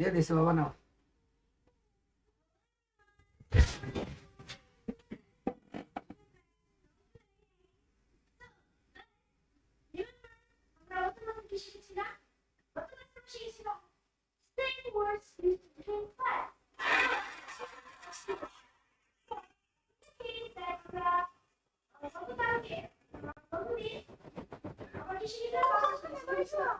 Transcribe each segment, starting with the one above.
Dia di sebelah mana? Thank you.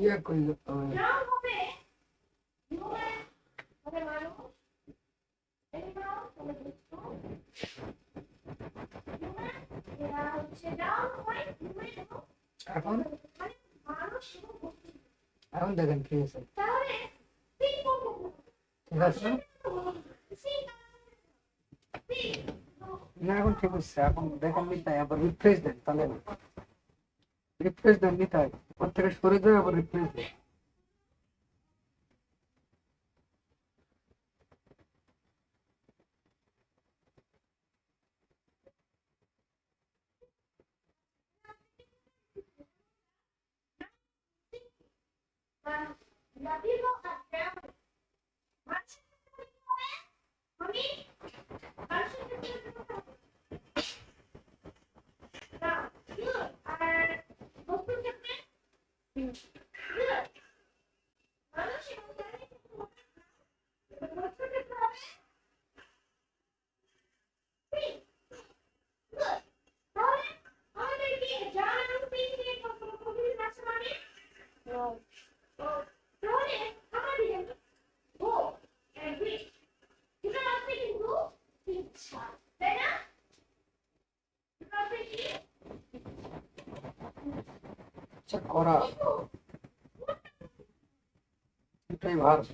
ये कोई এখন এখন দেখেন ঠিক আছে ঠিক আছে না, এখন ঠিক হচ্ছে এখন দেখেন নিতে আবার রিফ্রেশ দেন, তাহলে রিফ্রেশ দেন নিতে হয় ওর থেকে সরে যায়, আবার রিফ্রেশ দেন Thank you. और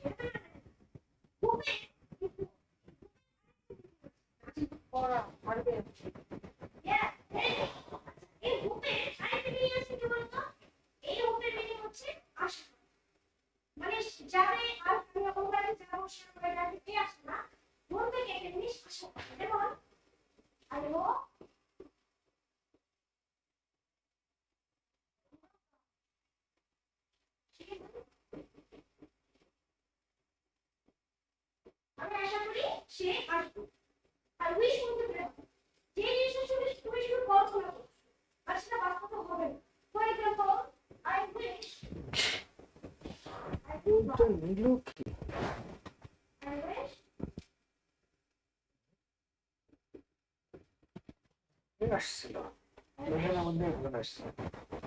Ben Luke. Nossa, não. Não é nada mesmo, não é nada.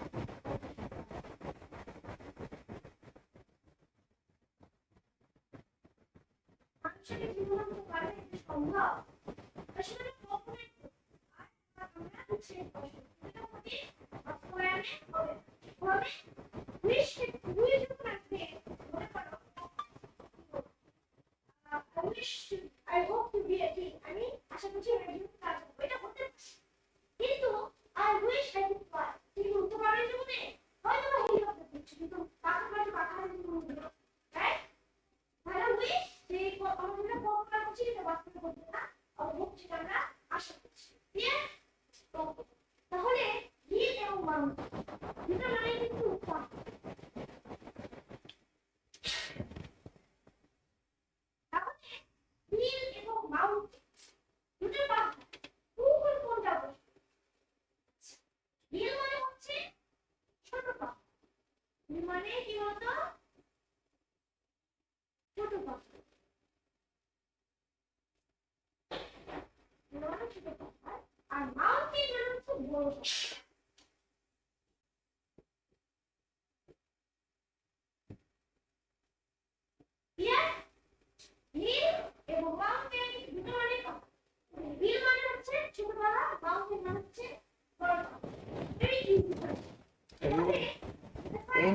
মানে কি বলতো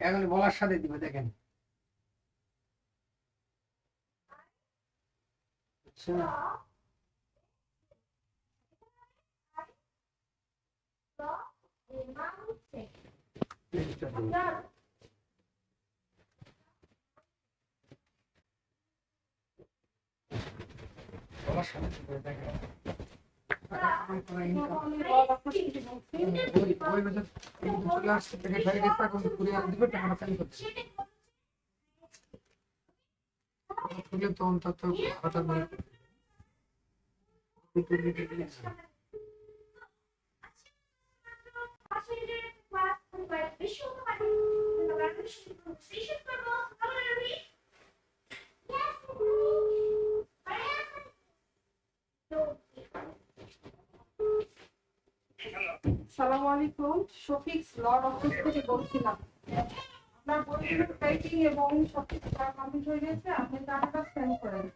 এখন বলার সাথে দিবে দেখেন। আচ্ছা। বলার সাথে দিবে দেখেন। আমার কোনো income আমি বাবা খুশি বলছি। ওই ওই মেথড চলে আসছে থেকে হয়ে গেছে এখন কুরিয়ার দিবে টাকাটা সেন্ড করতে তুলে তো অন্তত হঠাৎ করে সালাম আলাইকুম। শফিক লর্ড অফিস থেকে বলছিলাম। আপনার বইগুলো টাইপিং এবং কমপ্লিট হয়ে গেছে, আপনি টাকাটা সেন্ড করেন।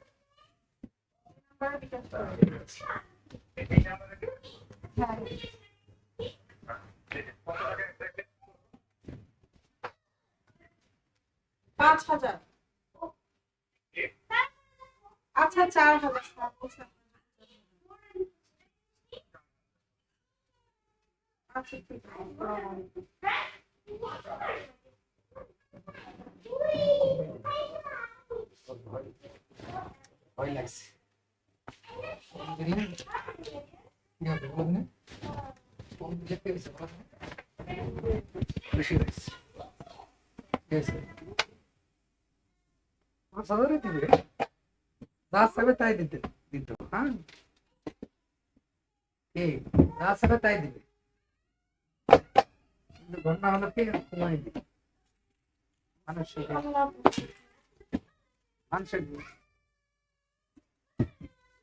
পাঁচ হাজার। আচ্ছা চার হাজার। আচ্ছা ঠিক আছে আসসালামু আলাইকুম। ভয় ভয় লাগছে ফোন দিলে কি হবে বলুন না? ফোন দিলে কি হয়েছে বলুন না? খুশি হয়েছে ঠিক আছে পাঁচ হাজারই দিবে যা চাবে তাই দিতে দিত হ্যাঁ কি যা চাবে তাই দিবে কিন্তু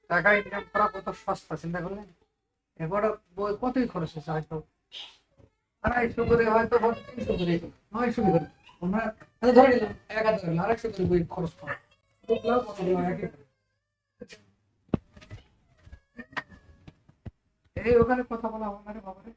টাকা ইনকাম করা কত সস্তা, চিন্তা করলেন কতই খরচ হয়তো? আড়াইশো করে হয়তো তিনশো করে, নয়শো করে। এই ওখানে কথা বলা হবে